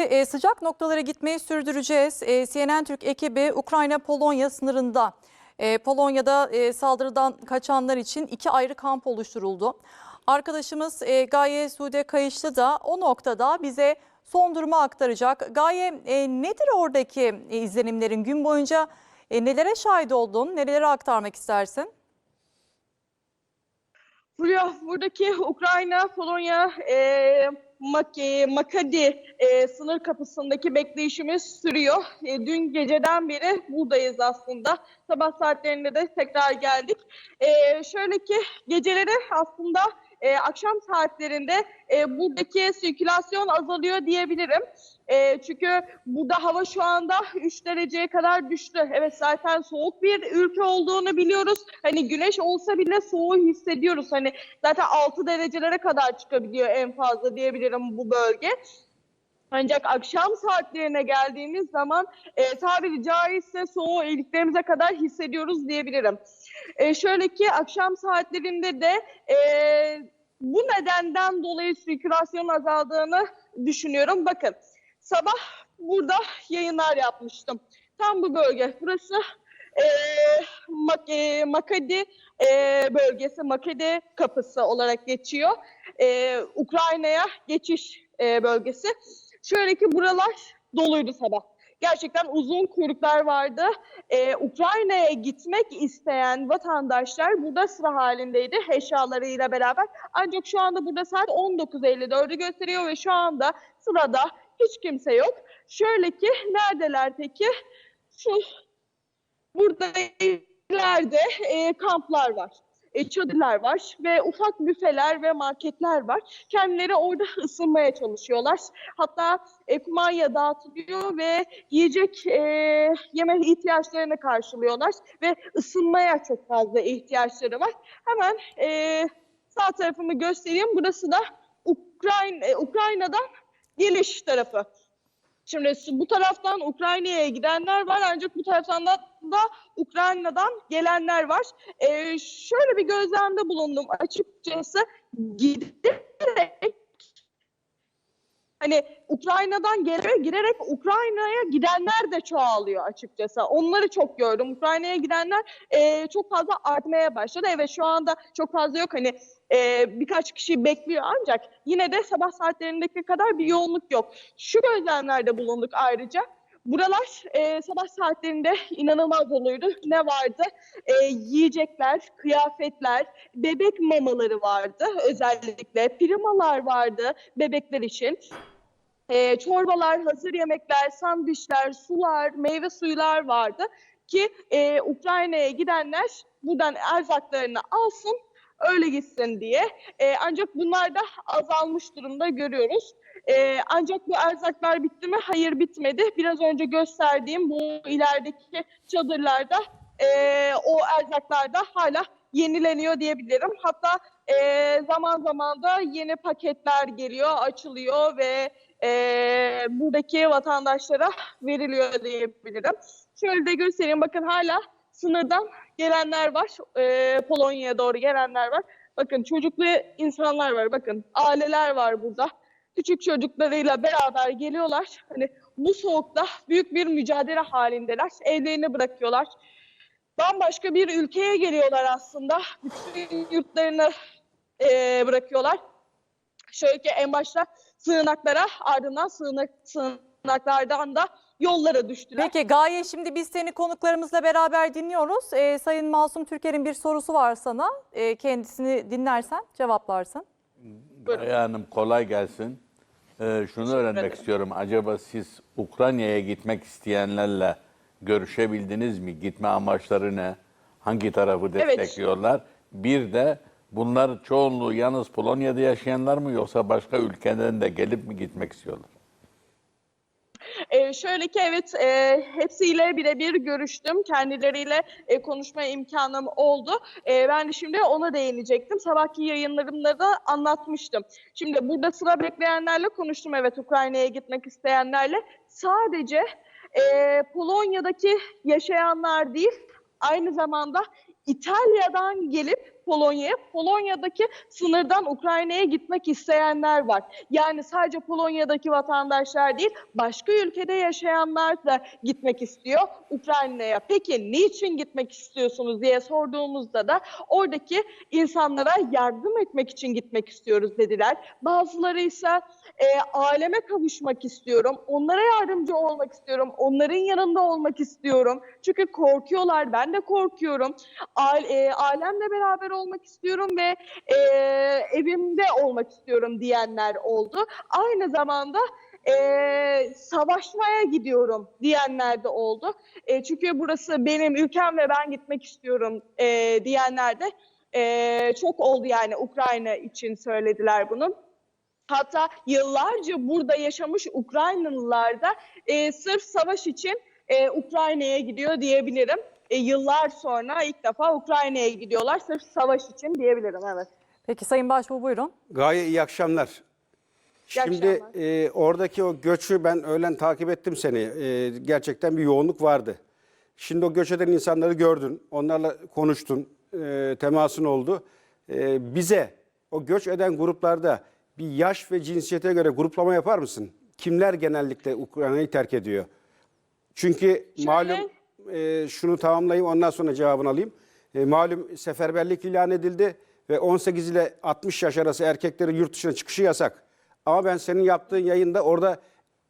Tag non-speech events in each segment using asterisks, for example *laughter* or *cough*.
E, sıcak noktalara gitmeyi sürdüreceğiz. E, CNN Türk ekibi Ukrayna-Polonya sınırında. E, Polonya'da e, saldırıdan kaçanlar için iki ayrı kamp oluşturuldu. Arkadaşımız e, Gaye Sude Kayışlı da o noktada bize son durumu aktaracak. Gaye e, nedir oradaki e, izlenimlerin gün boyunca e, nelere şahit oldun, nelere aktarmak istersin? Fulya, buradaki Ukrayna, Polonya, e, Mak Makadi e, sınır kapısındaki bekleyişimiz sürüyor. E, dün geceden beri buradayız aslında. Sabah saatlerinde de tekrar geldik. E, şöyle ki geceleri aslında e, akşam saatlerinde e, buradaki sirkülasyon azalıyor diyebilirim. E, çünkü burada hava şu anda 3 dereceye kadar düştü. Evet zaten soğuk bir ülke olduğunu biliyoruz. Hani güneş olsa bile soğuğu hissediyoruz. Hani zaten 6 derecelere kadar çıkabiliyor en fazla diyebilirim bu bölge. Ancak akşam saatlerine geldiğimiz zaman e, tabiri caizse soğuğu iliklerimize kadar hissediyoruz diyebilirim. E, şöyle ki akşam saatlerinde de e, bu nedenden dolayı sirkülasyon azaldığını düşünüyorum. Bakın sabah burada yayınlar yapmıştım. Tam bu bölge. Burası e, Mak e, Makadi e, bölgesi, Makadi kapısı olarak geçiyor. E, Ukrayna'ya geçiş e, bölgesi. Şöyle ki buralar doluydu sabah. Gerçekten uzun kuyruklar vardı. Ee, Ukrayna'ya gitmek isteyen vatandaşlar burada sıra halindeydi eşyalarıyla beraber. Ancak şu anda burada saat 19.54'ü gösteriyor ve şu anda sırada hiç kimse yok. Şöyle ki neredeler peki? Şu burada ileride e, kamplar var. E, çadırlar var ve ufak büfeler ve marketler var. Kendileri orada *laughs* ısınmaya çalışıyorlar. Hatta e, kumanya dağıtılıyor ve yiyecek e, yeme ihtiyaçlarını karşılıyorlar ve ısınmaya çok fazla ihtiyaçları var. Hemen e, sağ tarafımı göstereyim. Burası da Ukrayna, e, Ukrayna'dan geliş tarafı. Şimdi bu taraftan Ukrayna'ya gidenler var ancak bu taraftan da, da Ukrayna'dan gelenler var. Ee, şöyle bir gözlemde bulundum açıkçası giderek hani Ukrayna'dan gelerek girerek Ukrayna'ya gidenler de çoğalıyor açıkçası. Onları çok gördüm. Ukrayna'ya gidenler e, çok fazla artmaya başladı. Evet şu anda çok fazla yok hani e, birkaç kişi bekliyor ancak yine de sabah saatlerindeki kadar bir yoğunluk yok. Şu gözlemlerde bulunduk ayrıca. Buralar e, sabah saatlerinde inanılmaz doluydu. Ne vardı? E, yiyecekler, kıyafetler, bebek mamaları vardı özellikle. Primalar vardı bebekler için. E, çorbalar, hazır yemekler, sandviçler, sular, meyve suyular vardı. Ki e, Ukrayna'ya gidenler buradan erzaklarını alsın, öyle gitsin diye. E, ancak bunlar da azalmış durumda görüyoruz. E, ancak bu erzaklar bitti mi? Hayır bitmedi. Biraz önce gösterdiğim bu ilerideki çadırlarda e, o erzaklar da hala yenileniyor diyebilirim. Hatta e, zaman zaman da yeni paketler geliyor, açılıyor ve e, buradaki vatandaşlara veriliyor diyebilirim. Şöyle de göstereyim. Bakın hala sınırdan gelenler var. E, Polonya'ya doğru gelenler var. Bakın çocuklu insanlar var. Bakın aileler var burada. Küçük çocuklarıyla beraber geliyorlar. Hani bu soğukta büyük bir mücadele halindeler. Evlerini bırakıyorlar. Bambaşka bir ülkeye geliyorlar aslında. Bütün yurtlarını e, bırakıyorlar. Şöyle ki en başta sığınaklara ardından sığınak, sığınaklardan da yollara düştüler. Peki Gaye şimdi biz seni konuklarımızla beraber dinliyoruz. Ee, Sayın Masum Türker'in bir sorusu var sana. Ee, kendisini dinlersen cevaplarsın. Buyurun. Gaye Hanım kolay gelsin. Ee, şunu öğrenmek istiyorum. Acaba siz Ukrayna'ya gitmek isteyenlerle görüşebildiniz mi? Gitme amaçları ne? Hangi tarafı Evet. destekliyorlar? Bir de bunlar çoğunluğu yalnız Polonya'da yaşayanlar mı yoksa başka ülkeden de gelip mi gitmek istiyorlar? Ee, şöyle ki evet e, hepsiyle birebir görüştüm. Kendileriyle e, konuşma imkanım oldu. E, ben şimdi ona değinecektim. Sabahki yayınlarımda da anlatmıştım. Şimdi burada sıra bekleyenlerle konuştum evet Ukrayna'ya gitmek isteyenlerle. Sadece e, Polonya'daki yaşayanlar değil aynı zamanda İtalya'dan gelip Polonya'ya, Polonya'daki sınırdan Ukrayna'ya gitmek isteyenler var. Yani sadece Polonya'daki vatandaşlar değil, başka ülkede yaşayanlar da gitmek istiyor Ukrayna'ya. Peki niçin gitmek istiyorsunuz diye sorduğumuzda da oradaki insanlara yardım etmek için gitmek istiyoruz dediler. Bazıları ise e, aleme kavuşmak istiyorum, onlara yardımcı olmak istiyorum, onların yanında olmak istiyorum. Çünkü korkuyorlar, ben de korkuyorum. Aile, e, ailemle beraber olmak istiyorum ve e, evimde olmak istiyorum diyenler oldu. Aynı zamanda e, savaşmaya gidiyorum diyenler de oldu. E, çünkü burası benim ülkem ve ben gitmek istiyorum e, diyenler de e, çok oldu yani Ukrayna için söylediler bunu. Hatta yıllarca burada yaşamış Ukraynalılar da e, sırf savaş için e, Ukrayna'ya gidiyor diyebilirim. E, yıllar sonra ilk defa Ukrayna'ya gidiyorlar sırf savaş için diyebilirim evet. Peki Sayın Başbuğ buyurun. Gaye iyi akşamlar. Şimdi akşamlar. e, oradaki o göçü ben öğlen takip ettim seni. E, gerçekten bir yoğunluk vardı. Şimdi o göç eden insanları gördün, onlarla konuştun, e, temasın oldu. E, bize o göç eden gruplarda bir yaş ve cinsiyete göre gruplama yapar mısın? Kimler genellikle Ukrayna'yı terk ediyor? Çünkü malum e, şunu tamamlayayım ondan sonra cevabını alayım. E, malum seferberlik ilan edildi ve 18 ile 60 yaş arası erkeklerin yurt dışına çıkışı yasak. Ama ben senin yaptığın yayında orada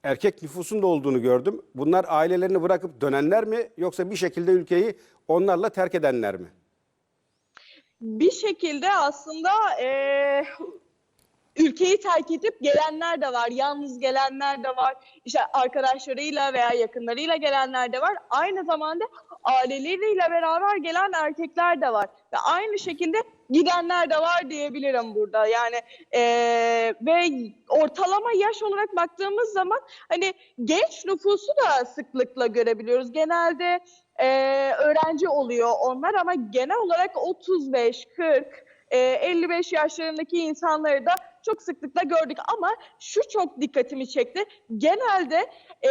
erkek nüfusun da olduğunu gördüm. Bunlar ailelerini bırakıp dönenler mi yoksa bir şekilde ülkeyi onlarla terk edenler mi? bir şekilde aslında eee, ülkeyi terk edip gelenler de var. Yalnız gelenler de var. İşte arkadaşlarıyla veya yakınlarıyla gelenler de var. Aynı zamanda aileleriyle beraber gelen erkekler de var. Ve aynı şekilde gidenler de var diyebilirim burada. Yani eee, ve ortalama yaş olarak baktığımız zaman hani genç nüfusu da sıklıkla görebiliyoruz. Genelde eee, öğrenci oluyor onlar ama genel olarak 35, 40, e, 55 yaşlarındaki insanları da çok sıklıkla gördük ama şu çok dikkatimi çekti. Genelde e,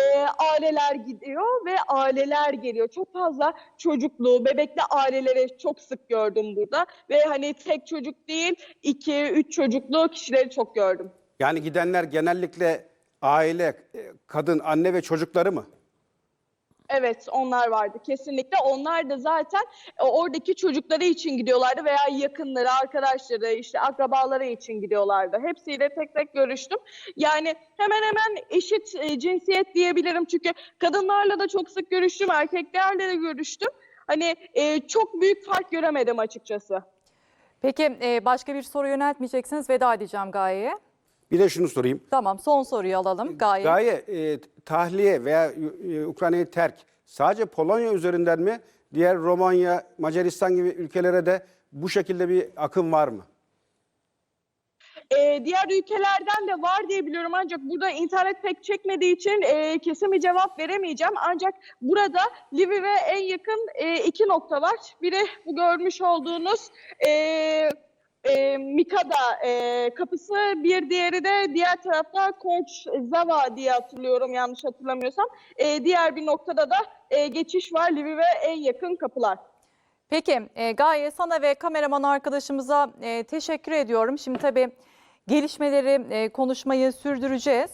aileler gidiyor ve aileler geliyor. Çok fazla çocuklu, bebekli aileleri çok sık gördüm burada ve hani tek çocuk değil, iki, üç çocuklu kişileri çok gördüm. Yani gidenler genellikle aile, e, kadın, anne ve çocukları mı? Evet onlar vardı kesinlikle. Onlar da zaten e, oradaki çocukları için gidiyorlardı veya yakınları, arkadaşları, işte akrabaları için gidiyorlardı. Hepsiyle tek tek görüştüm. Yani hemen hemen eşit e, cinsiyet diyebilirim. Çünkü kadınlarla da çok sık görüştüm, erkeklerle de görüştüm. Hani e, çok büyük fark göremedim açıkçası. Peki başka bir soru yöneltmeyeceksiniz. Veda edeceğim Gaye'ye. Bir de şunu sorayım. Tamam son soruyu alalım Gaye. Gaye e, tahliye veya e, Ukrayna'yı terk sadece Polonya üzerinden mi? Diğer Romanya, Macaristan gibi ülkelere de bu şekilde bir akım var mı? Ee, diğer ülkelerden de var diye biliyorum ancak burada internet pek çekmediği için e, kesin bir cevap veremeyeceğim. Ancak burada Lviv'e en yakın e, iki nokta var. Biri bu görmüş olduğunuz e, e, Mikada e, kapısı, bir diğeri de diğer tarafta Koç Zava diye hatırlıyorum yanlış hatırlamıyorsam. E, diğer bir noktada da e, geçiş var Lviv'e en yakın kapılar. Peki e, Gaye sana ve kameraman arkadaşımıza e, teşekkür ediyorum. Şimdi tabii gelişmeleri e, konuşmayı sürdüreceğiz.